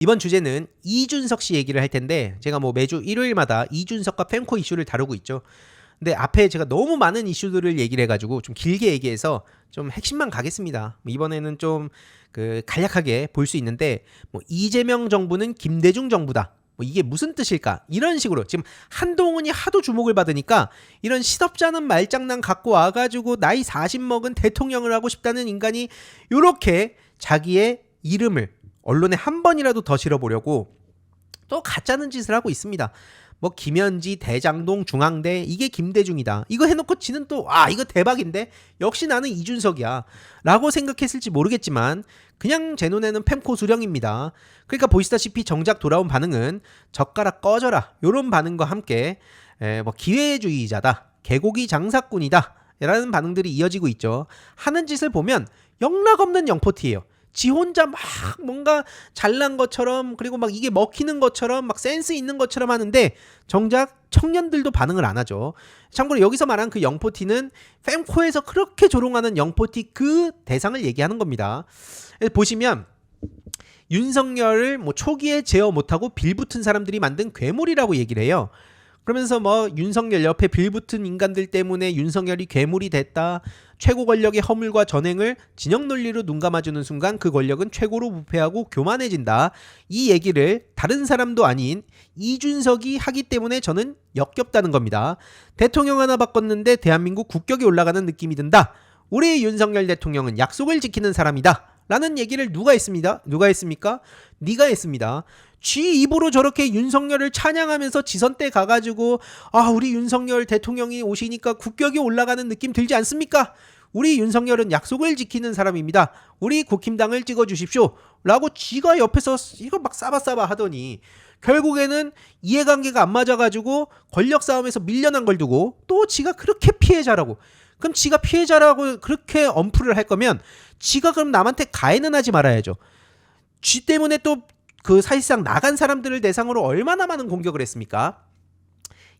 이번 주제는 이준석 씨 얘기를 할 텐데 제가 뭐 매주 일요일마다 이준석과 펜코 이슈를 다루고 있죠. 근데 앞에 제가 너무 많은 이슈들을 얘기를 해가지고 좀 길게 얘기해서 좀 핵심만 가겠습니다. 뭐 이번에는 좀 그 간략하게 볼 수 있는데 뭐 이재명 정부는 김대중 정부다. 뭐 이게 무슨 뜻일까? 이런 식으로 지금 한동훈이 하도 주목을 받으니까 이런 시덥잖은 말장난 갖고 와가지고 나이 40 먹은 대통령을 하고 싶다는 인간이 이렇게 자기의 이름을 언론에 한 번이라도 더 실어보려고 또 가짜는 짓을 하고 있습니다. 뭐 김현지, 대장동, 중앙대 이게 김대중이다. 이거 해놓고 지는 또 아 이거 대박인데 역시 나는 이준석이야. 라고 생각했을지 모르겠지만 그냥 제 눈에는 펜코 수령입니다. 그러니까 보시다시피 정작 돌아온 반응은 젓가락 꺼져라 요런 반응과 함께 에, 뭐 기회주의자다, 개고기 장사꾼이다 라는 반응들이 이어지고 있죠. 하는 짓을 보면 영락 없는 영포티예요. 지 혼자 막 뭔가 잘난 것처럼 그리고 막 이게 먹히는 것처럼 막 센스 있는 것처럼 하는데 정작 청년들도 반응을 안 하죠. 참고로 여기서 말한 그 영포티는 fem코에서 그렇게 조롱하는 영포티 그 대상을 얘기하는 겁니다. 그래서 보시면 윤석열을 뭐 초기에 제어 못하고 빌붙은 사람들이 만든 괴물이라고 얘기를 해요. 그러면서 뭐 윤석열 옆에 빌붙은 인간들 때문에 윤석열이 괴물이 됐다. 최고 권력의 허물과 전행을 진영 논리로 눈 감아주는 순간 그 권력은 최고로 부패하고 교만해진다. 이 얘기를 다른 사람도 아닌 이준석이 하기 때문에 저는 역겹다는 겁니다. 대통령 하나 바꿨는데 대한민국 국격이 올라가는 느낌이 든다. 우리 윤석열 대통령은 약속을 지키는 사람이다. 라는 얘기를 누가 했습니다. 누가 했습니까? 네가 했습니다. 쥐 입으로 저렇게 윤석열을 찬양하면서 지선 때 가가지고 아 우리 윤석열 대통령이 오시니까 국격이 올라가는 느낌 들지 않습니까? 우리 윤석열은 약속을 지키는 사람입니다. 우리 국힘당을 찍어 주십시오. 라고 쥐가 옆에서 이거 막 싸바싸바 하더니 결국에는 이해관계가 안 맞아가지고 권력 싸움에서 밀려난 걸 두고 또 지가 그렇게 피해자라고 그럼 지가 피해자라고 그렇게 엄풀을 할 거면 지가 그럼 남한테 가해는 하지 말아야죠. 쥐 때문에 또 그 사실상 나간 사람들을 대상으로 얼마나 많은 공격을 했습니까?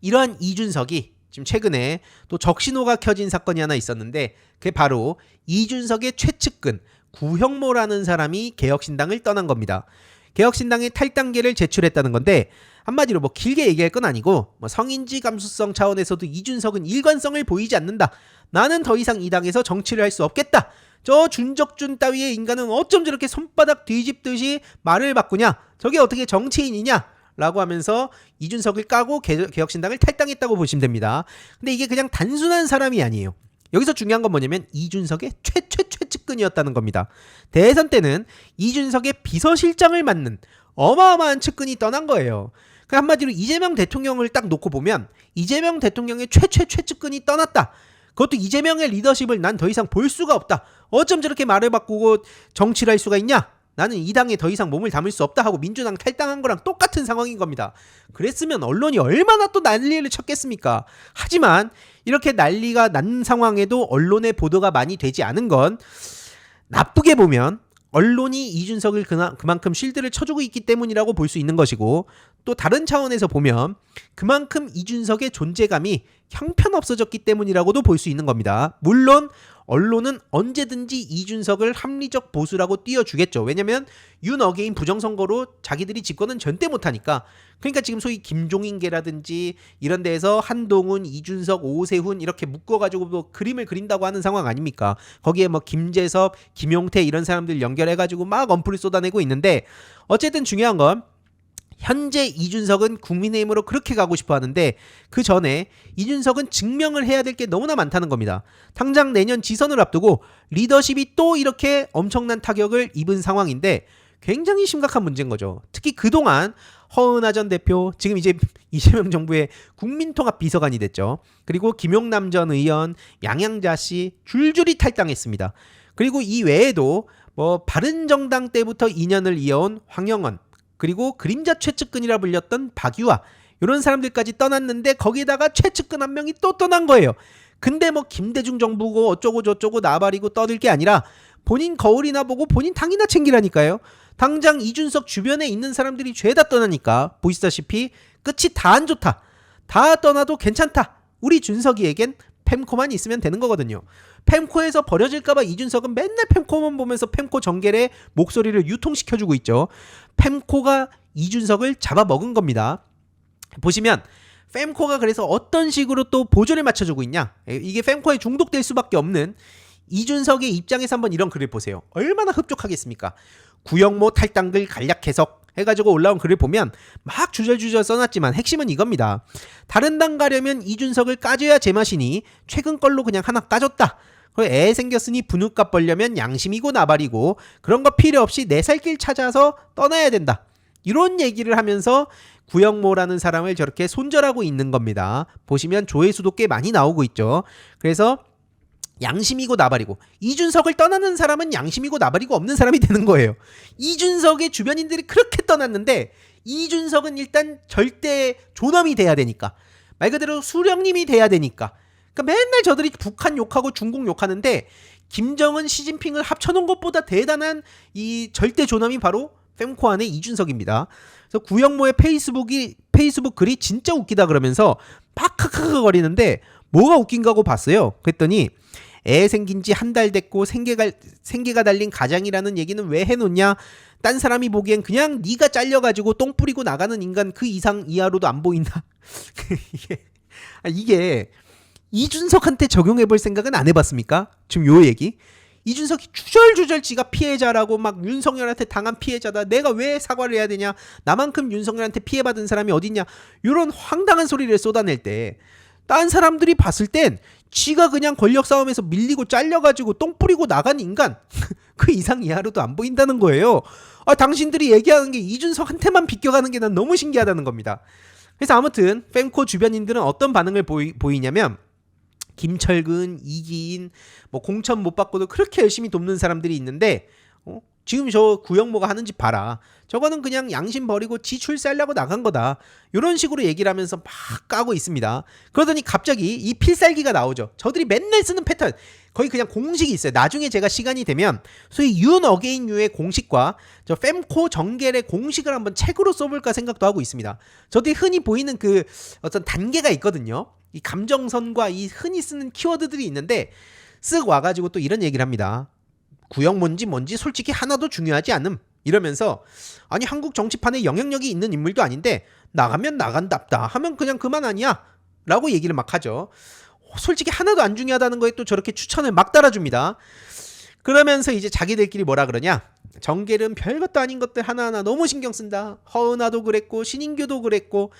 이러한 이준석이 지금 최근에 또 적신호가 켜진 사건이 하나 있었는데 그게 바로 이준석의 최측근 구형모라는 사람이 개혁신당을 떠난 겁니다. 개혁신당의 탈당계를 제출했다는 건데 한마디로 뭐 길게 얘기할 건 아니고 뭐 성인지 감수성 차원에서도 이준석은 일관성을 보이지 않는다. 나는 더 이상 이 당에서 정치를 할 수 없겠다. 저 준적준 따위의 인간은 어쩜 저렇게 손바닥 뒤집듯이 말을 바꾸냐? 저게 어떻게 정치인이냐? 라고 하면서 이준석을 까고 개- 개혁신당을 탈당했다고 보시면 됩니다. 근데 이게 그냥 단순한 사람이 아니에요. 여기서 중요한 건 뭐냐면 이준석의 최최 최측근이었다는 겁니다. 대선 때는 이준석의 비서실장을 맡는 어마어마한 측근이 떠난 거예요. 그 한마디로 이재명 대통령을 딱 놓고 보면 이재명 대통령의 최최 최측근이 떠났다. 그것도 이재명의 리더십을 난 더 이상 볼 수가 없다. 어쩜 저렇게 말을 바꾸고 정치를 할 수가 있냐? 나는 이 당에 더 이상 몸을 담을 수 없다 하고 민주당 탈당한 거랑 똑같은 상황인 겁니다. 그랬으면 언론이 얼마나 또 난리를 쳤겠습니까? 하지만 이렇게 난리가 난 상황에도 언론의 보도가 많이 되지 않은 건 나쁘게 보면 언론이 이준석을 그만큼 실드를 쳐주고 있기 때문이라고 볼 수 있는 것이고 또 다른 차원에서 보면 그만큼 이준석의 존재감이 형편없어졌기 때문이라고도 볼 수 있는 겁니다. 물론 언론은 언제든지 이준석을 합리적 보수라고 띄워주겠죠. 왜냐면 윤어게인 부정선거로 자기들이 집권은 절대 못하니까. 그러니까 지금 소위 김종인계라든지 이런 데에서 한동훈, 이준석, 오세훈 이렇게 묶어가지고 뭐 그림을 그린다고 하는 상황 아닙니까? 거기에 뭐 김재섭, 김용태 이런 사람들 연결해가지고 막 언플을 쏟아내고 있는데 어쨌든 중요한 건 현재 이준석은 국민의힘으로 그렇게 가고 싶어 하는데 그 전에 이준석은 증명을 해야 될 게 너무나 많다는 겁니다. 당장 내년 지선을 앞두고 리더십이 또 이렇게 엄청난 타격을 입은 상황인데 굉장히 심각한 문제인 거죠. 특히 그동안 허은하 전 대표, 지금 이제 이재명 정부의 국민통합 비서관이 됐죠. 그리고 김용남 전 의원, 양양자 씨 줄줄이 탈당했습니다. 그리고 이 외에도 뭐 바른정당 때부터 인연을 이어온 황영원, 그리고 그림자 최측근이라 불렸던 박유아 이런 사람들까지 떠났는데 거기다가 최측근 한 명이 또 떠난 거예요. 근데 뭐 김대중 정부고 어쩌고 저쩌고 나발이고 떠들 게 아니라 본인 거울이나 보고 본인 당이나 챙기라니까요. 당장 이준석 주변에 있는 사람들이 죄다 떠나니까 보시다시피 끝이 다 안 좋다. 다 떠나도 괜찮다. 우리 준석이에겐 펜코만 있으면 되는 거거든요. 펜코에서 버려질까봐 이준석은 맨날 펜코만 보면서 펜코 정결의 목소리를 유통시켜주고 있죠. fem코가 이준석을 잡아먹은 겁니다. 보시면 fem코가 그래서 어떤 식으로 또 보조를 맞춰주고 있냐? 이게 fem코에 중독될 수밖에 없는 이준석의 입장에서 한번 이런 글을 보세요. 얼마나 흡족하겠습니까? 구영모 탈당글 간략 해석 해가지고 올라온 글을 보면 막 주절주절 써놨지만 핵심은 이겁니다. 다른 당 가려면 이준석을 까줘야 제맛이니 최근 걸로 그냥 하나 까줬다. 그리고 애 생겼으니 분유값 벌려면 양심이고 나발이고 그런 거 필요 없이 내 살 길 찾아서 떠나야 된다. 이런 얘기를 하면서 구영모라는 사람을 저렇게 손절하고 있는 겁니다. 보시면 조회수도 꽤 많이 나오고 있죠. 그래서 양심이고 나발이고 이준석을 떠나는 사람은 양심이고 나발이고 없는 사람이 되는 거예요. 이준석의 주변인들이 그렇게 떠났는데 이준석은 일단 절대 존엄이 돼야 되니까 말 그대로 수령님이 돼야 되니까 그러니까 맨날 저들이 북한 욕하고 중국 욕하는데 김정은 시진핑을 합쳐놓은 것보다 대단한 이 절대 존엄이 바로 fem코 안의 이준석입니다. 그래서 구영모의 페이스북이 페이스북 글이 진짜 웃기다 그러면서 막 크크크 거리는데 뭐가 웃긴가고 봤어요. 그랬더니 애 생긴 지 한 달 됐고 생계가 생계가 달린 가장이라는 얘기는 왜 해놓냐? 딴 사람이 보기엔 그냥 네가 잘려가지고 똥 뿌리고 나가는 인간 그 이상 이하로도 안 보인다. 이게 아, 이게 이준석한테 적용해볼 생각은 안 해봤습니까? 지금 요 얘기. 이준석이 주절주절 지가 피해자라고 막 윤석열한테 당한 피해자다. 내가 왜 사과를 해야 되냐? 나만큼 윤석열한테 피해받은 사람이 어딨냐? 이런 황당한 소리를 쏟아낼 때, 딴 사람들이 봤을 땐 지가 그냥 권력 싸움에서 밀리고 잘려가지고 똥 뿌리고 나간 인간 그 이상 이하로도 안 보인다는 거예요. 아 당신들이 얘기하는 게 이준석한테만 비껴가는 게 난 너무 신기하다는 겁니다. 그래서 아무튼 fem코 주변인들은 어떤 반응을 보이, 보이냐면 김철근, 이기인, 뭐 공천 못 받고도 그렇게 열심히 돕는 사람들이 있는데 어? 지금 저 구영모가 하는 짓 봐라. 저거는 그냥 양심 버리고 지 출세하려고 나간 거다. 이런 식으로 얘기를 하면서 막 까고 있습니다. 그러더니 갑자기 이 필살기가 나오죠. 저들이 맨날 쓰는 패턴. 거의 그냥 공식이 있어요. 나중에 제가 시간이 되면 소위 윤 어게인 유의 공식과 저 fem코 정겔의 공식을 한번 책으로 써볼까 생각도 하고 있습니다. 저들이 흔히 보이는 그 어떤 단계가 있거든요. 이 감정선과 이 흔히 쓰는 키워드들이 있는데 쓱 와가지고 또 이런 얘기를 합니다. 구형 뭔지 뭔지 솔직히 하나도 중요하지 않음. 이러면서 아니 한국 정치판에 영향력이 있는 인물도 아닌데 나가면 나간답다. 하면 그냥 그만 아니야? 라고 얘기를 막 하죠. 솔직히 하나도 안 중요하다는 거에 또 저렇게 추천을 막 달아줍니다. 그러면서 이제 자기들끼리 뭐라 그러냐 정계는 별것도 아닌 것들 하나하나 너무 신경 쓴다 허은아도 그랬고 신인규도 그랬고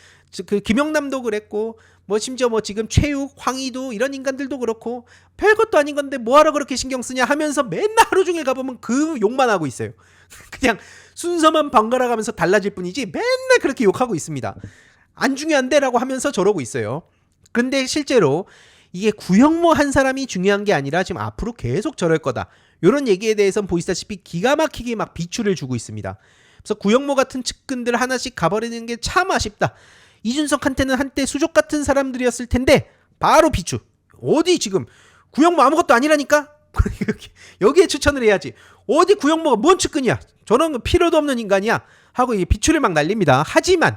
그 김영남도 그랬고 뭐 심지어 뭐 지금 최욱 황희도 이런 인간들도 그렇고 별것도 아닌 건데 뭐하러 그렇게 신경 쓰냐 하면서 맨날 하루 종일 가보면 그 욕만 하고 있어요 그냥 순서만 번갈아 가면서 달라질 뿐이지 맨날 그렇게 욕하고 있습니다. 안 중요한데라고 하면서 저러고 있어요. 근데 실제로 이게 구형모 한 사람이 중요한 게 아니라 지금 앞으로 계속 저럴 거다. 이런 얘기에 대해서는 보시다시피 기가 막히게 막 비추를 주고 있습니다. 그래서 구형모 같은 측근들 하나씩 가버리는 게 참 아쉽다. 이준석한테는 한때 수족 같은 사람들이었을 텐데 바로 비추. 어디 지금 구형모 아무것도 아니라니까? 여기에 추천을 해야지. 어디 구형모가 뭔 측근이야? 저런 거 필요도 없는 인간이야. 하고 이 비추를 막 날립니다. 하지만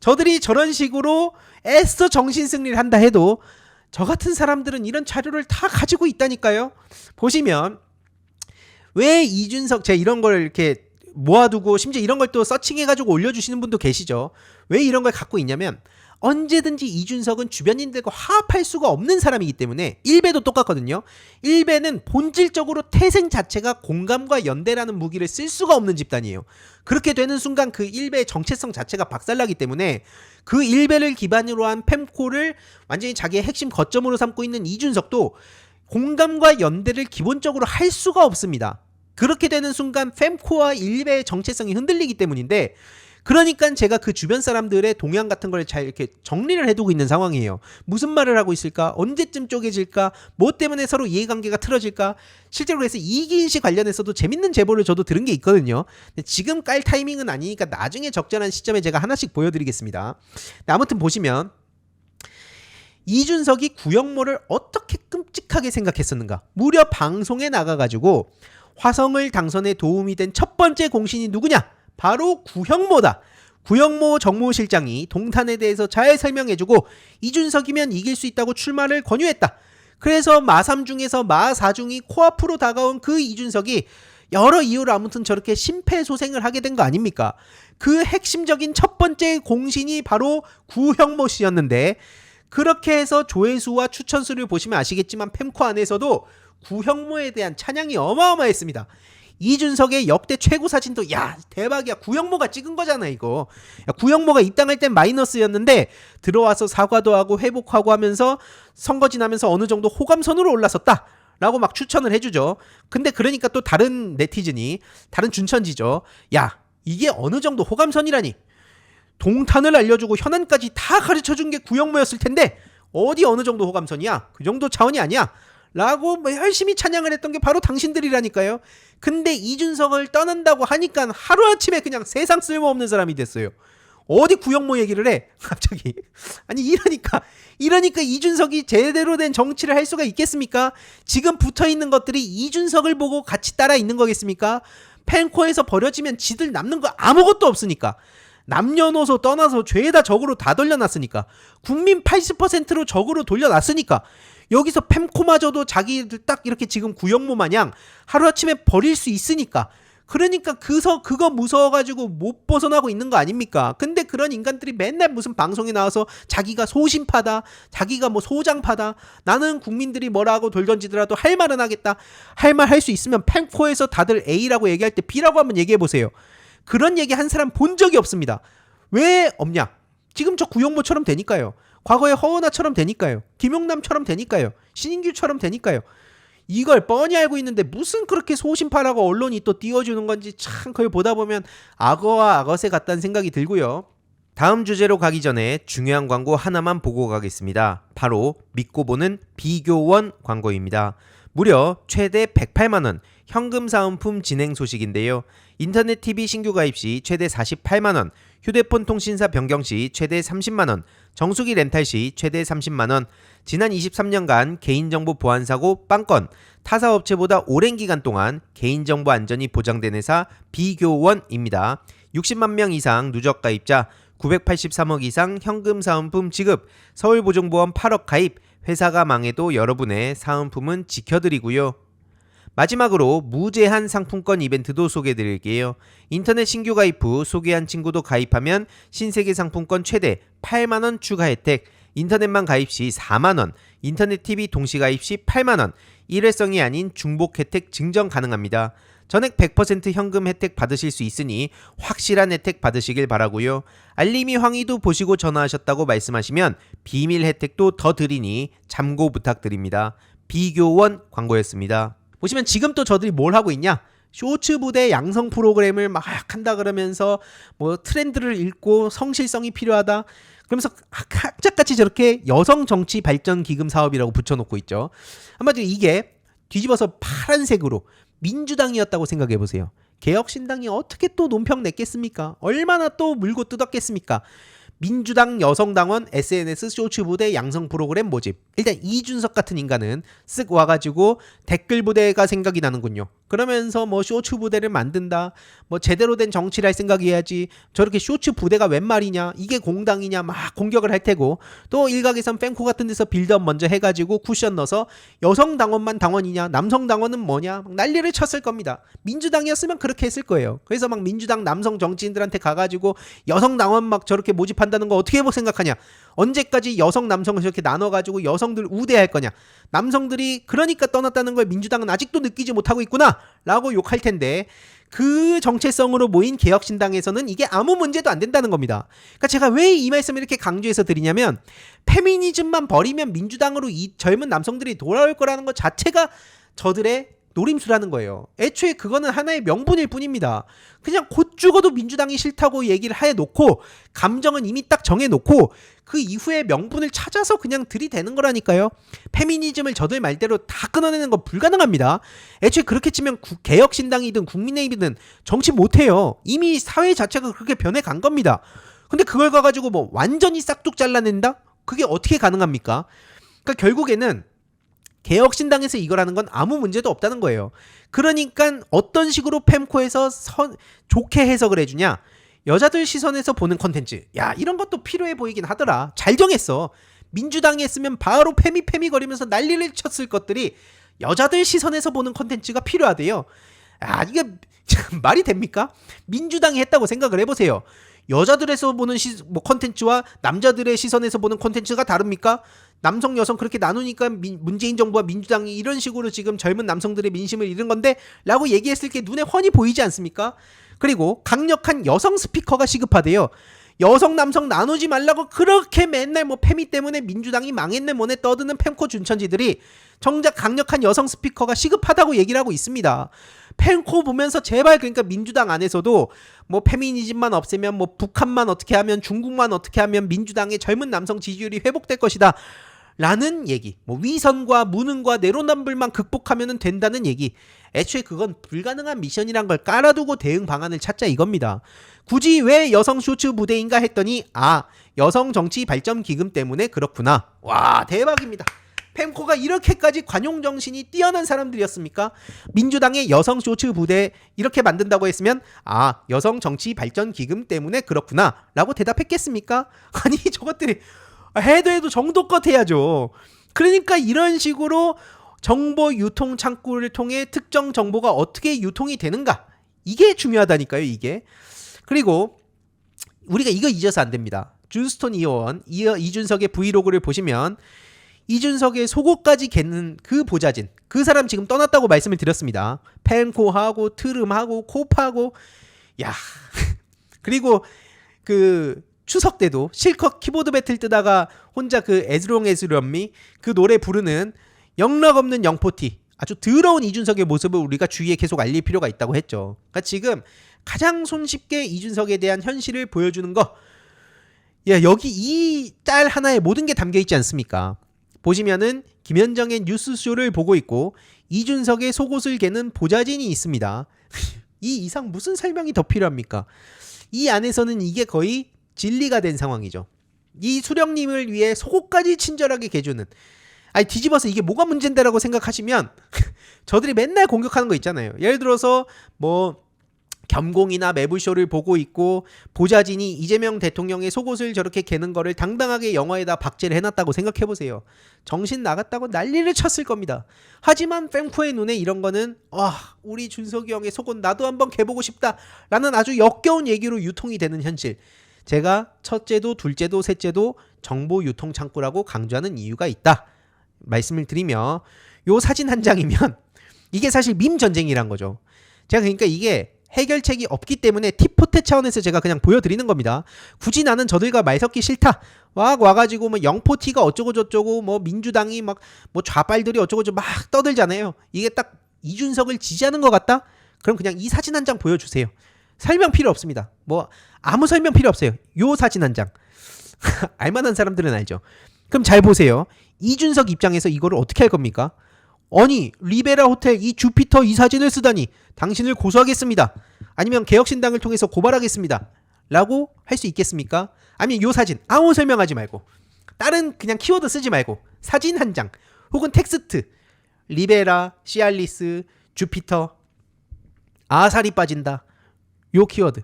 저들이 저런 식으로 애써 정신 승리를 한다 해도 저 같은 사람들은 이런 자료를 다 가지고 있다니까요. 보시면 왜 이준석 제가 이런 걸 이렇게 모아두고 심지어 이런 걸 또 서칭해가지고 올려주시는 분도 계시죠. 왜 이런 걸 갖고 있냐면 언제든지 이준석은 주변인들과 화합할 수가 없는 사람이기 때문에 1배도 똑같거든요. 1배는 본질적으로 태생 자체가 공감과 연대라는 무기를 쓸 수가 없는 집단이에요. 그렇게 되는 순간 그 1배의 정체성 자체가 박살나기 때문에 그 1배를 기반으로 한 팸코를 완전히 자기의 핵심 거점으로 삼고 있는 이준석도 공감과 연대를 기본적으로 할 수가 없습니다. 그렇게 되는 순간 팸코와 1배의 정체성이 흔들리기 때문인데 그러니까 제가 그 주변 사람들의 동향 같은 걸 잘 이렇게 정리를 해두고 있는 상황이에요. 무슨 말을 하고 있을까? 언제쯤 쪼개질까? 뭐 때문에 서로 이해관계가 틀어질까? 실제로 그래서 이기인 씨 관련해서도 재밌는 제보를 저도 들은 게 있거든요. 지금 깔 타이밍은 아니니까 나중에 적절한 시점에 제가 하나씩 보여드리겠습니다. 아무튼 보시면 이준석이 구영모를 어떻게 끔찍하게 생각했었는가? 무려 방송에 나가가지고 화성을 당선에 도움이 된 첫 번째 공신이 누구냐? 바로 구형모다. 구형모 정무실장이 동탄에 대해서 잘 설명해주고 이준석이면 이길 수 있다고 출마를 권유했다. 그래서 마3 중에서 마4 중이 코앞으로 다가온 그 이준석이 여러 이유로 아무튼 저렇게 심폐소생을 하게 된 거 아닙니까? 그 핵심적인 첫 번째 공신이 바로 구형모 씨였는데 그렇게 해서 조회수와 추천수를 보시면 아시겠지만 펜코 안에서도 구형모에 대한 찬양이 어마어마했습니다. 이준석의 역대 최고 사진도 야 대박이야. 구형모가 찍은 거잖아 이거. 야, 구형모가 입당할 땐 마이너스였는데 들어와서 사과도 하고 회복하고 하면서 선거 지나면서 어느 정도 호감선으로 올라섰다. 라고 막 추천을 해주죠. 근데 그러니까 또 다른 네티즌이 다른 준천지죠. 야 이게 어느 정도 호감선이라니. 동탄을 알려주고 현안까지 다 가르쳐준 게 구형모였을 텐데 어디 어느 정도 호감선이야? 그 정도 차원이 아니야 라고 뭐 열심히 찬양을 했던 게 바로 당신들이라니까요. 근데 이준석을 떠난다고 하니까 하루아침에 그냥 세상 쓸모없는 사람이 됐어요. 어디 구형모 얘기를 해? 갑자기. 아니, 이러니까, 이러니까 이준석이 제대로 된 정치를 할 수가 있겠습니까? 지금 붙어 있는 것들이 이준석을 보고 같이 따라 있는 거겠습니까? 펜코에서 버려지면 지들 남는 거 아무것도 없으니까. 남녀노소 떠나서 죄다 적으로 다 돌려놨으니까. 국민 80%로 적으로 돌려놨으니까. 여기서 팸코마저도 자기들 딱 이렇게 지금 구형모 마냥 하루아침에 버릴 수 있으니까 그러니까 그서 그거 무서워가지고 못 벗어나고 있는 거 아닙니까? 근데 그런 인간들이 맨날 무슨 방송에 나와서 자기가 소심파다, 자기가 뭐 소장파다, 나는 국민들이 뭐라고 돌던지더라도 할 말은 하겠다, 할 말 할 수 있으면 팬코에서 다들 A라고 얘기할 때 B라고 한번 얘기해 보세요. 그런 얘기 한 사람 본 적이 없습니다. 왜 없냐? 지금 저 구용모처럼 되니까요. 과거에 허은아처럼 되니까요. 김용남처럼 되니까요. 신인규처럼 되니까요. 이걸 뻔히 알고 있는데 무슨 그렇게 소심파라고 언론이 또 띄워주는 건지 참 그걸 보다 보면 악어와 악어새 같다는 생각이 들고요. 다음 주제로 가기 전에 중요한 광고 하나만 보고 가겠습니다. 바로 믿고 보는 비교원 광고입니다. 무려 최대 108만원 현금 사은품 진행 소식인데요. 인터넷 TV 신규 가입 시 최대 48만원, 휴대폰 통신사 변경 시 최대 30만원, 정수기 렌탈 시 최대 30만원, 지난 23년간 개인정보 보안 사고 빵건, 타사업체보다 오랜 기간 동안 개인정보 안전이 보장된 회사 비교원입니다. 60만 명 이상 누적 가입자, 983억 이상 현금 사은품 지급, 서울보증보험 8억 가입, 회사가 망해도 여러분의 사은품은 지켜드리고요. 마지막으로 무제한 상품권 이벤트도 소개해 드릴게요. 인터넷 신규 가입 후 소개한 친구도 가입하면 신세계 상품권 최대 8만원 추가 혜택, 인터넷만 가입 시 4만원, 인터넷 TV 동시 가입 시 8만원, 일회성이 아닌 중복 혜택 증정 가능합니다. 전액 100% 현금 혜택 받으실 수 있으니 확실한 혜택 받으시길 바라고요. 알림이 황의도 보시고 전화하셨다고 말씀하시면 비밀 혜택도 더 드리니 참고 부탁드립니다. 비교원 광고였습니다. 보시면 지금 또 저들이 뭘 하고 있냐? 쇼츠 부대 양성 프로그램을 막 한다 그러면서 뭐 트렌드를 읽고 성실성이 필요하다. 그러면서 학작같이 저렇게 여성 정치 발전 기금 사업이라고 붙여놓고 있죠. 한마디로 이게 뒤집어서 파란색으로 민주당이었다고 생각해 보세요. 개혁신당이 어떻게 또 논평 냈겠습니까? 얼마나 또 물고 뜯었겠습니까? 민주당 여성당원 SNS 쇼츠 부대 양성 프로그램 모집. 일단 이준석 같은 인간은 쓱 와가지고 댓글 부대가 생각이 나는군요. 그러면서 뭐 쇼츠 부대를 만든다. 뭐 제대로 된 정치를 할 생각이어야지. 저렇게 쇼츠 부대가 웬 말이냐. 이게 공당이냐. 막 공격을 할 테고. 또 일각에선 팬코 같은 데서 빌드업 먼저 해가지고 쿠션 넣어서 여성 당원만 당원이냐. 남성 당원은 뭐냐. 막 난리를 쳤을 겁니다. 민주당이었으면 그렇게 했을 거예요. 그래서 막 민주당 남성 정치인들한테 가가지고 여성 당원 막 저렇게 모집한다는 거 어떻게 생각하냐. 언제까지 여성 남성을 저렇게 나눠가지고 여성들 우대할 거냐. 남성들이 그러니까 떠났다는 걸 민주당은 아직도 느끼지 못하고 있구나. 라고 욕할 텐데 그 정체성으로 모인 개혁신당에서는 이게 아무 문제도 안 된다는 겁니다. 그러니까 제가 왜 이 말씀을 이렇게 강조해서 드리냐면 페미니즘만 버리면 민주당으로 이 젊은 남성들이 돌아올 거라는 것 자체가 저들의 노림수라는 거예요. 애초에 그거는 하나의 명분일 뿐입니다. 그냥 곧 죽어도 민주당이 싫다고 얘기를 해 놓고 감정은 이미 딱 정해 놓고 그 이후에 명분을 찾아서 그냥 들이대는 거라니까요. 페미니즘을 저들 말대로 다 끊어내는 건 불가능합니다. 애초에 그렇게 치면 구, 개혁신당이든 국민의힘이든 정치 못해요. 이미 사회 자체가 그렇게 변해 간 겁니다. 근데 그걸 가가지고 뭐 완전히 싹둑 잘라낸다? 그게 어떻게 가능합니까? 그러니까 결국에는 개혁신당에서 이걸 하는 건 아무 문제도 없다는 거예요. 그러니까 어떤 식으로 팸코에서 선, 좋게 해석을 해주냐? 여자들 시선에서 보는 컨텐츠. 야, 이런 것도 필요해 보이긴 하더라. 잘 정했어. 민주당이 했으면 바로 페미 페미 거리면서 난리를 쳤을 것들이 여자들 시선에서 보는 컨텐츠가 필요하대요. 아 이게 참 말이 됩니까? 민주당이 했다고 생각을 해보세요. 여자들에서 보는 시, 뭐 컨텐츠와 남자들의 시선에서 보는 컨텐츠가 다릅니까? 남성 여성 그렇게 나누니까 민- 문재인 정부와 민주당이 이런 식으로 지금 젊은 남성들의 민심을 잃은 건데라고 얘기했을 게 눈에 훤히 보이지 않습니까? 그리고 강력한 여성 스피커가 시급하대요. 여성 남성 나누지 말라고 그렇게 맨날 뭐 페미 때문에 민주당이 망했네 뭐네 떠드는 펜코 준천지들이 정작 강력한 여성 스피커가 시급하다고 얘기를 하고 있습니다. 펜코 보면서 제발 그러니까 민주당 안에서도 뭐 페미니즘만 없애면 뭐 북한만 어떻게 하면 중국만 어떻게 하면 민주당의 젊은 남성 지지율이 회복될 것이다. 라는 얘기. 뭐 위선과 무능과 내로남불만 극복하면 된다는 얘기. 애초에 그건 불가능한 미션이란 걸 깔아두고 대응 방안을 찾자 이겁니다. 굳이 왜 여성 쇼츠 부대인가 했더니 아 여성 정치 발전 기금 때문에 그렇구나. 와 대박입니다. 펜코가 이렇게까지 관용 정신이 뛰어난 사람들이었습니까? 민주당의 여성 쇼츠 부대 이렇게 만든다고 했으면 아 여성 정치 발전 기금 때문에 그렇구나라고 대답했겠습니까? 아니 저것들이 해도 해도 정도껏 해야죠. 그러니까 이런 식으로 정보 유통 창구를 통해 특정 정보가 어떻게 유통이 되는가 이게 중요하다니까요 이게 그리고 우리가 이거 잊어서 안 됩니다 준스톤 이원 이- 이준석의 브이로그를 보시면 이준석의 속옷까지 개는 그 보자진 그 사람 지금 떠났다고 말씀을 드렸습니다 펜코하고 트름하고 코파고 야 그리고 그 추석 때도 실컷 키보드 배틀 뜨다가 혼자 그 에즈롱 에즈럼미 그 노래 부르는 영락 없는 영포티 아주 더러운 이준석의 모습을 우리가 주위에 계속 알릴 필요가 있다고 했죠. 그러니까 지금 가장 손쉽게 이준석에 대한 현실을 보여주는 거. 야, 여기 이 짤 하나에 모든 게 담겨 있지 않습니까? 보시면은 김현정의 뉴스쇼를 보고 있고 이준석의 속옷을 개는 보좌진이 있습니다. 이 이상 무슨 설명이 더 필요합니까? 이 안에서는 이게 거의 진리가 된 상황이죠. 이 수령님을 위해 속옷까지 친절하게 개주는 아니 뒤집어서 이게 뭐가 문제인데라고 생각하시면 저들이 맨날 공격하는 거 있잖아요. 예를 들어서 뭐 겸공이나 매부쇼를 보고 있고 보좌진이 이재명 대통령의 속옷을 저렇게 개는 거를 당당하게 영화에다 박제를 해놨다고 생각해 보세요. 정신 나갔다고 난리를 쳤을 겁니다. 하지만 팬코의 눈에 이런 거는 와 우리 준석이 형의 속옷 나도 한번 개보고 싶다 라는 아주 역겨운 얘기로 유통이 되는 현실. 제가 첫째도 둘째도 셋째도 정보 유통 창구라고 강조하는 이유가 있다. 말씀을 드리며 요 사진 한 장이면 이게 사실 밈 전쟁이란 거죠. 제가 그러니까 이게 해결책이 없기 때문에 티포테 차원에서 제가 그냥 보여드리는 겁니다. 굳이 나는 저들과 말 섞기 싫다. 와 와가지고 뭐 영포티가 어쩌고 저쩌고 뭐 민주당이 막 뭐 좌빨들이 어쩌고 저쩌고 막 떠들잖아요. 이게 딱 이준석을 지지하는 것 같다? 그럼 그냥 이 사진 한 장 보여주세요. 설명 필요 없습니다. 뭐 아무 설명 필요 없어요. 요 사진 한 장. 알만한 사람들은 알죠. 그럼 잘 보세요. 이준석 입장에서 이거를 어떻게 할 겁니까? 아니 리베라 호텔 이 주피터 이 사진을 쓰다니 당신을 고소하겠습니다. 아니면 개혁신당을 통해서 고발하겠습니다. 라고 할 수 있겠습니까? 아니면 요 사진 아무 설명하지 말고 다른 그냥 키워드 쓰지 말고 사진 한 장 혹은 텍스트 리베라 시알리스 주피터 아살이 빠진다 요 키워드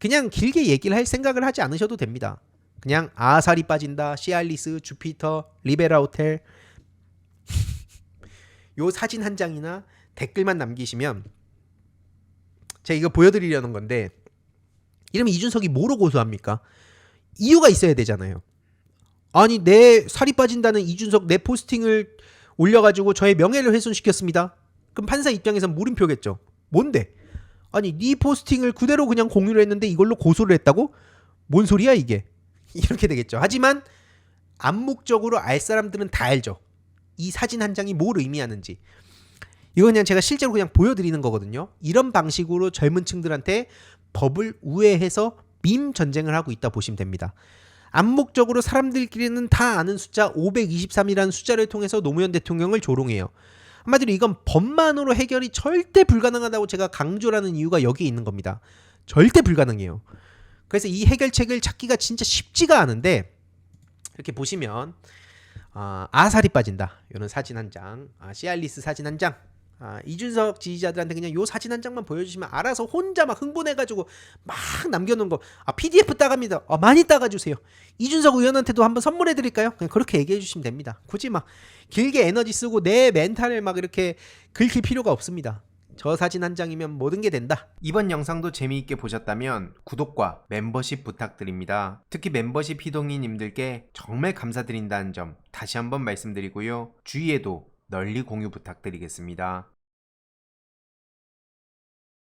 그냥 길게 얘기를 할 생각을 하지 않으셔도 됩니다. 그냥 아살이 빠진다 시알리스 주피터 리베라 호텔 요 사진 한 장이나 댓글만 남기시면 제가 이거 보여드리려는 건데 이러면 이준석이 뭐로 고소합니까? 이유가 있어야 되잖아요. 아니 내 살이 빠진다는 이준석 내 포스팅을 올려가지고 저의 명예를 훼손시켰습니다. 그럼 판사 입장에선 물음표겠죠. 뭔데? 아니 네 포스팅을 그대로 그냥 공유를 했는데 이걸로 고소를 했다고? 뭔 소리야 이게? 이렇게 되겠죠. 하지만 암묵적으로 알 사람들은 다 알죠. 이 사진 한 장이 뭘 의미하는지. 이거 그냥 제가 실제로 그냥 보여드리는 거거든요. 이런 방식으로 젊은 층들한테 법을 우회해서 밈 전쟁을 하고 있다 보시면 됩니다. 암묵적으로 사람들끼리는 다 아는 숫자 523이라는 숫자를 통해서 노무현 대통령을 조롱해요. 한마디로 이건 법만으로 해결이 절대 불가능하다고 제가 강조하는 이유가 여기에 있는 겁니다. 절대 불가능해요. 그래서 이 해결책을 찾기가 진짜 쉽지가 않은데 이렇게 보시면 아, 아살이 빠진다. 이런 사진 한 장, 아, 시알리스 사진 한 장. 아, 이준석 지지자들한테 그냥 요 사진 한 장만 보여주시면 알아서 혼자 막 흥분해가지고 막 남겨놓은 거. 아 PDF 따갑니다. 아, 많이 따가주세요. 이준석 의원한테도 한번 선물해드릴까요? 그냥 그렇게 얘기해주시면 됩니다. 굳이 막 길게 에너지 쓰고 내 멘탈을 막 이렇게 긁힐 필요가 없습니다. 저 사진 한 장이면 모든 게 된다. 이번 영상도 재미있게 보셨다면 구독과 멤버십 부탁드립니다. 특히 멤버십 희동이님들께 정말 감사드린다는 점 다시 한번 말씀드리고요. 주위에도 널리 공유 부탁드리겠습니다.